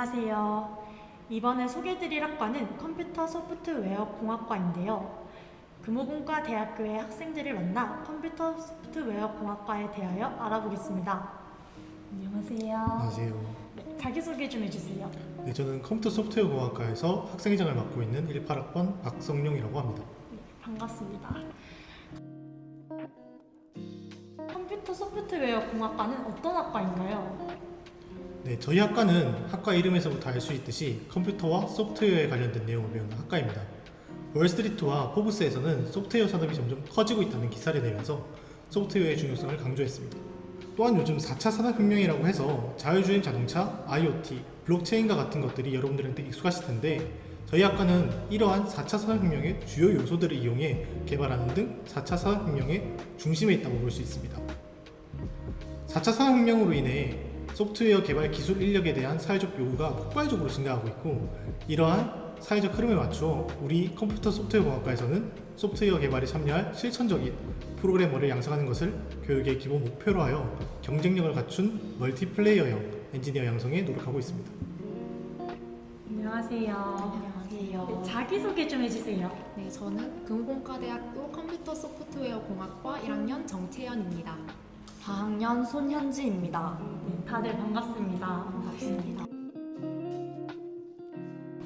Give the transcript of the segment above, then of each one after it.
안녕하세요. 이번에 소개드릴 학과는 컴퓨터 소프트웨어 공학과인데요. 금호공과 대학교의 학생들을 만나 컴퓨터 소프트웨어 공학과에 대하여 알아보겠습니다. 안녕하세요. 안녕하세요. 네, 자기소개 좀 해주세요. 네, 저는 컴퓨터 소프트웨어 공학과에서 학생회장을 맡고 있는 18학번 박성룡이라고 합니다. 네, 반갑습니다. 컴퓨터 소프트웨어 공학과는 어떤 학과인가요? 네, 저희 학과는 학과 이름에서부터 알 수 있듯이 컴퓨터와 소프트웨어에 관련된 내용을 배우는 학과입니다. 월스트리트와 포브스에서는 소프트웨어 산업이 점점 커지고 있다는 기사를 내면서 소프트웨어의 중요성을 강조했습니다. 또한 요즘 4차 산업혁명이라고 해서 자율주행 자동차, IoT, 블록체인과 같은 것들이 여러분들한테 익숙하실 텐데 저희 학과는 이러한 4차 산업혁명의 주요 요소들을 이용해 개발하는 등 4차 산업혁명의 중심에 있다고 볼 수 있습니다. 4차 산업혁명으로 인해 소프트웨어 개발 기술 인력에 대한 사회적 요구가 폭발적으로 증가하고 있고 이러한 사회적 흐름에 맞추어 우리 컴퓨터 소프트웨어 공학과에서는 소프트웨어 개발에 참여할 실천적인 프로그래머를 양성하는 것을 교육의 기본 목표로 하여 경쟁력을 갖춘 멀티플레이어형 엔지니어 양성에 노력하고 있습니다. 안녕하세요. 안녕하세요. 네, 자기소개 좀 해주세요. 네, 저는 금공과대학교 컴퓨터 소프트웨어 공학과 1학년 정채연입니다. 4학년 손현지입니다. 네, 다들 반갑습니다. 반갑습니다.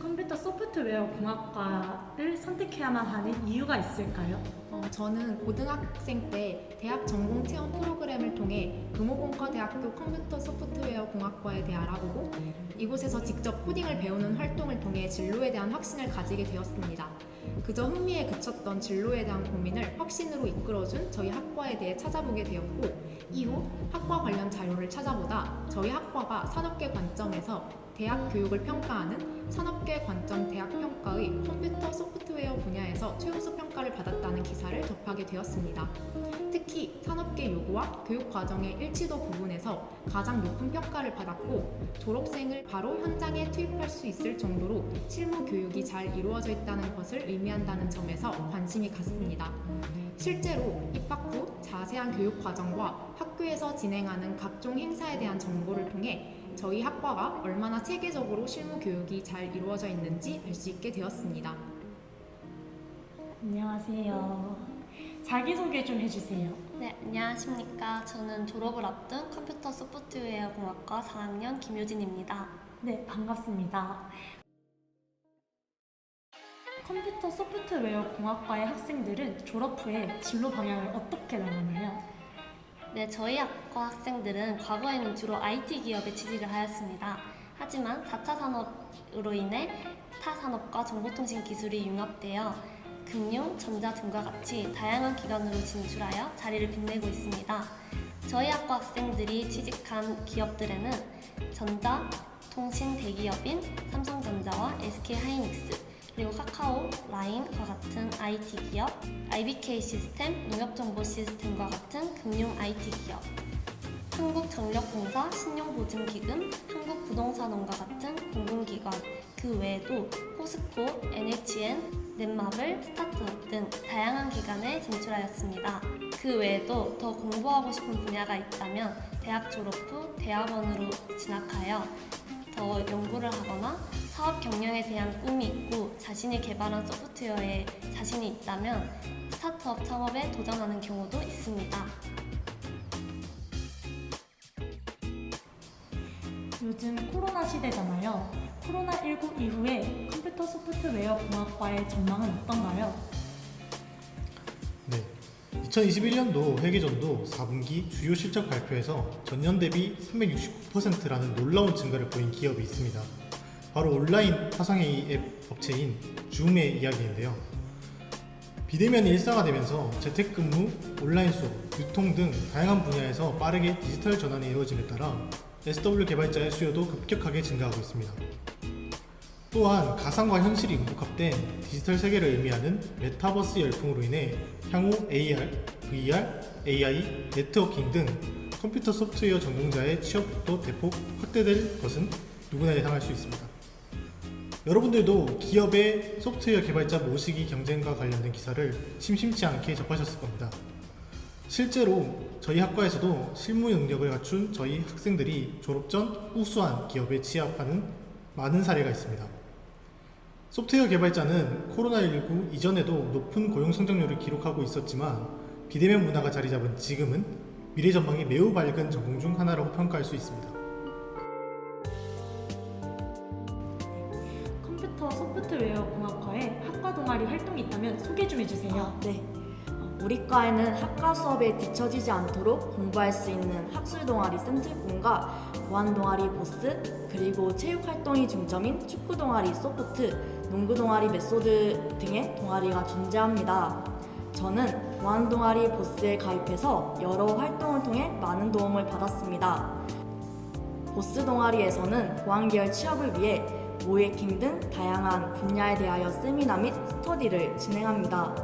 컴퓨터 소프트웨어 공학과를 선택해야만 하는 이유가 있을까요? 어, 저는 고등학생 때 대학 전공 체험 프로그램을 통해 금호공과대학교 컴퓨터 소프트웨어 공학과에 대해 알아보고 이곳에서 직접 코딩을 배우는 활동을 통해 진로에 대한 확신을 가지게 되었습니다. 그저 흥미에 그쳤던 진로에 대한 고민을 확신으로 이끌어준 저희 학과에 대해 찾아보게 되었고 이후 학과 관련 자료를 찾아보다 저희 학과가 산업계 관점에서 대학 교육을 평가하는 산업계 관점 대학 평가의 컴퓨터 소프트웨어 분야에서 최우수 평가를 받았다는 기사를 접하게 되었습니다. 특히 산업계 요구와 교육 과정의 일치도 부분에서 가장 높은 평가를 받았고 졸업생을 바로 현장에 투입할 수 있을 정도로 실무 교육이 잘 이루어져 있다는 것을 의미한다는 점에서 관심이 갔습니다. 실제로 입학 후 자세한 교육 과정과 학교에서 진행하는 각종 행사에 대한 정보를 통해 저희 학과가 얼마나 체계적으로 실무 교육이 잘 이루어져 있는지 알 수 있게 되었습니다. 안녕하세요. 자기소개 좀 해주세요. 네, 안녕하십니까. 저는 졸업을 앞둔 컴퓨터 소프트웨어 공학과 4학년 김효진입니다. 네, 반갑습니다. 컴퓨터 소프트웨어 공학과의 학생들은 졸업 후에 진로 방향을 어떻게 나가나요? 네, 저희 학과 학생들은 과거에는 주로 IT 기업에 취직을 하였습니다. 하지만 4차 산업으로 인해 타 산업과 정보통신 기술이 융합되어 금융, 전자 등과 같이 다양한 기관으로 진출하여 자리를 빛내고 있습니다. 저희 학과 학생들이 취직한 기업들에는 전자, 통신 대기업인 삼성전자와 SK하이닉스, 그리고 카카오, 라인과 같은 IT 기업, IBK 시스템, 농협정보 시스템과 같은 금융 IT 기업, 한국전력공사, 신용보증기금, 한국부동산원과 같은 공공기관, 그 외에도 포스코, NHN, 넷마블, 스타트업 등 다양한 기관에 진출하였습니다. 그 외에도 더 공부하고 싶은 분야가 있다면 대학 졸업 후 대학원으로 진학하여 더 연구를 하거나 사업 경영에 대한 꿈이 있고 자신이 개발한 소프트웨어에 자신이 있다면 스타트업 창업에 도전하는 경우도 있습니다. 요즘 코로나 시대잖아요. 코로나19 이후에 컴퓨터 소프트웨어 공학과의 전망은 어떤가요? 네. 2021년도 회계전도 4분기 주요 실적 발표에서 전년 대비 369%라는 놀라운 증가를 보인 기업이 있습니다. 바로 온라인 화상회의 앱 업체인 줌의 이야기인데요. 비대면이 일상화되면서 재택근무, 온라인 수업, 유통 등 다양한 분야에서 빠르게 디지털 전환이 이루어짐에 따라 SW 개발자의 수요도 급격하게 증가하고 있습니다. 또한 가상과 현실이 융복합된 디지털 세계를 의미하는 메타버스 열풍으로 인해 향후 AR, VR, AI, 네트워킹 등 컴퓨터 소프트웨어 전공자의 취업도 대폭 확대될 것은 누구나 예상할 수 있습니다. 여러분들도 기업의 소프트웨어 개발자 모시기 경쟁과 관련된 기사를 심심치 않게 접하셨을 겁니다. 실제로 저희 학과에서도 실무 능력을 갖춘 저희 학생들이 졸업 전 우수한 기업에 취업하는 많은 사례가 있습니다. 소프트웨어 개발자는 코로나19 이전에도 높은 고용 성장률을 기록하고 있었지만 비대면 문화가 자리 잡은 지금은 미래 전망이 매우 밝은 전공 중 하나라고 평가할 수 있습니다. 소프트웨어 공학과에 학과 동아리 활동이 있다면 소개 좀 해주세요. 아, 네. 어, 우리 과에는 학과 수업에 뒤처지지 않도록 공부할 수 있는 학술 동아리 센트공과 보안 동아리 보스, 그리고 체육 활동이 중점인 축구 동아리 소프트, 농구 동아리 메소드 등의 동아리가 존재합니다. 저는 보안 동아리 보스에 가입해서 여러 활동을 통해 많은 도움을 받았습니다. 보스 동아리에서는 보안 계열 취업을 위해 모해킹 등 다양한 분야에 대하여 세미나 및 스터디를 진행합니다.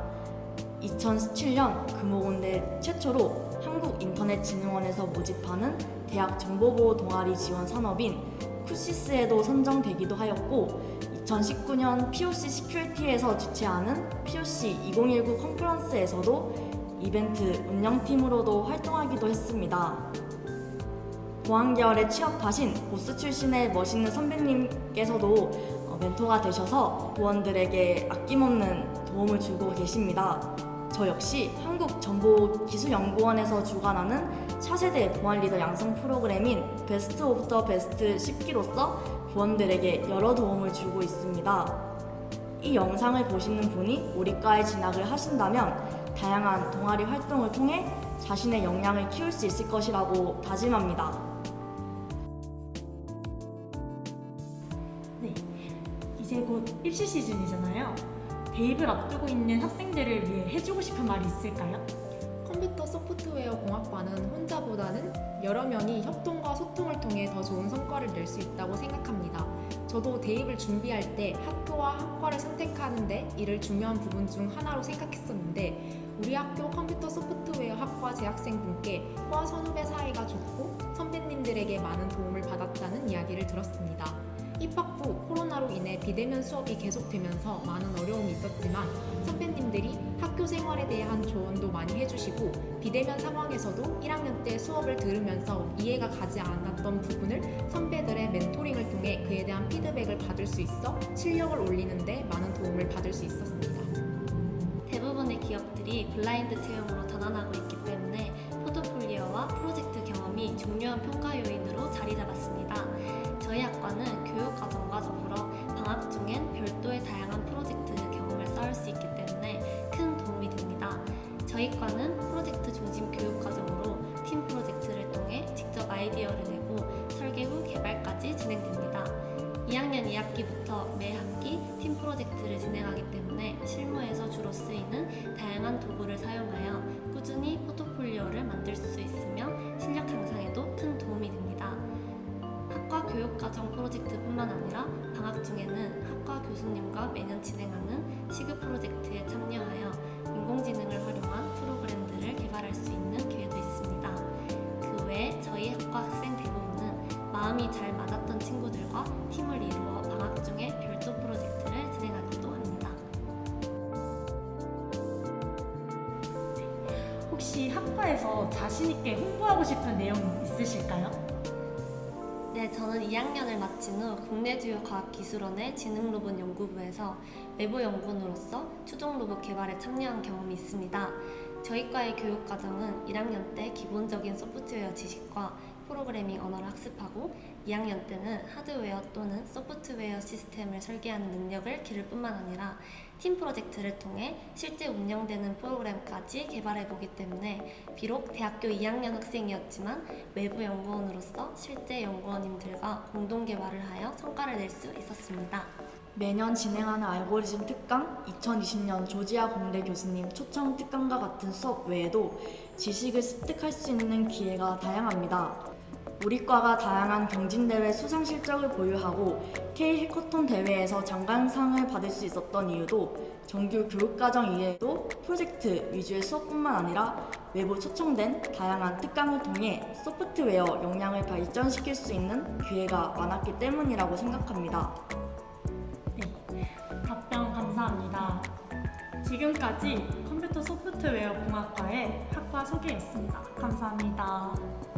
2017년 금호군대 최초로 한국인터넷진흥원에서 모집하는 대학 정보보호 동아리 지원 산업인 쿠시스에도 선정되기도 하였고 2019년 POC 시큐리티에서 주최하는 POC 2019 컨퍼런스에서도 이벤트 운영팀으로도 활동하기도 했습니다. 보안 계열에 취업하신 보스 출신의 멋있는 선배님께서도 어, 멘토가 되셔서 보원들에게 아낌없는 도움을 주고 계십니다. 저 역시 한국정보기술연구원에서 주관하는 차세대 보안 리더 양성 프로그램인 베스트 오브 더 베스트 10기로서 부원들에게 여러 도움을 주고 있습니다. 이 영상을 보시는 분이 우리과에 진학을 하신다면 다양한 동아리 활동을 통해 자신의 역량을 키울 수 있을 것이라고 다짐합니다. 입시 시즌이잖아요. 대입을 앞두고 있는 학생들을 위해 해주고 싶은 말이 있을까요? 컴퓨터 소프트웨어 공학과는 혼자보다는 여러 명이 협동과 소통을 통해 더 좋은 성과를 낼 수 있다고 생각합니다. 저도 대입을 준비할 때 학교와 학과를 선택하는데 이를 중요한 부분 중 하나로 생각했었는데 우리 학교 컴퓨터 소프트웨어 학과 재학생분께 과 선후배 사이가 좋고 선배님들에게 많은 도움을 받았다는 이야기를 들었습니다. 입학 후 코로나로 인해 비대면 수업이 계속되면서 많은 어려움이 있었지만 선배님들이 학교 생활에 대한 조언도 많이 해주시고 비대면 상황에서도 1학년 때 수업을 들으면서 이해가 가지 않았던 부분을 선배들의 멘토링을 통해 그에 대한 피드백을 받을 수 있어 실력을 올리는데 많은 도움을 받을 수 있었습니다. 대부분의 기업들이 블라인드 채용으로 전환하고 있기 때문에 포트폴리오와 프로젝트 경험이 중요한 평가 요인으로 자리 잡았습니다. 저희 학과는 교육과정과 더불어 방학 중엔 별도의 다양한 프로젝트 경험을 쌓을 수 있기 때문에 큰 도움이 됩니다. 저희 과는 프로젝트 중심 교육 과정으로 팀 프로젝트를 통해 직접 아이디어를 내고 설계 후 개발까지 진행됩니다. 2학년 2학기부터 매 학기 팀 프로젝트를 진행하기 때문에 실무에서 주로 쓰이는 다양한 도구를 사용하여 꾸준히 포트폴리오를 만들 수 있으며 실력 향상에도 큰 도움이 됩니다. 학과 교육과정 프로젝트뿐만 아니라 중에는 학과 교수님과 매년 진행하는 시급 프로젝트에 참여하여 인공지능을 활용한 프로그램들을 개발할 수 있는 기회도 있습니다. 그 외에 저희 학과 학생 대부분은 마음이 잘 맞았던 친구들과 팀을 이루어 방학 중에 별도 프로젝트를 진행하기도 합니다. 혹시 학과에서 자신 있게 홍보하고 싶은 내용 있으실까요? 네, 저는 2학년을 마친 후 국내 주요 과학기술원의 지능로봇 연구부에서 외부 연구원으로서 추종 로봇 개발에 참여한 경험이 있습니다. 저희 과의 교육 과정은 1학년 때 기본적인 소프트웨어 지식과 프로그래밍 언어를 학습하고 2학년 때는 하드웨어 또는 소프트웨어 시스템을 설계하는 능력을 기를 뿐만 아니라 팀 프로젝트를 통해 실제 운영되는 프로그램까지 개발해 보기 때문에 비록 대학교 2학년 학생이었지만 외부 연구원으로서 실제 연구원님들과 공동 개발을 하여 성과를 낼 수 있었습니다. 매년 진행하는 알고리즘 특강, 2020년 조지아 공대 교수님 초청 특강과 같은 수업 외에도 지식을 습득할 수 있는 기회가 다양합니다. 우리 과가 다양한 경진대회 수상 실적을 보유하고 K 해커톤 대회에서 장관상을 받을 수 있었던 이유도 정규 교육과정 이외에도 프로젝트 위주의 수업뿐만 아니라 외부 초청된 다양한 특강을 통해 소프트웨어 역량을 발전시킬 수 있는 기회가 많았기 때문이라고 생각합니다. 네. 답변 감사합니다. 지금까지 컴퓨터 소프트웨어 공학과의 학과 소개였습니다. 감사합니다.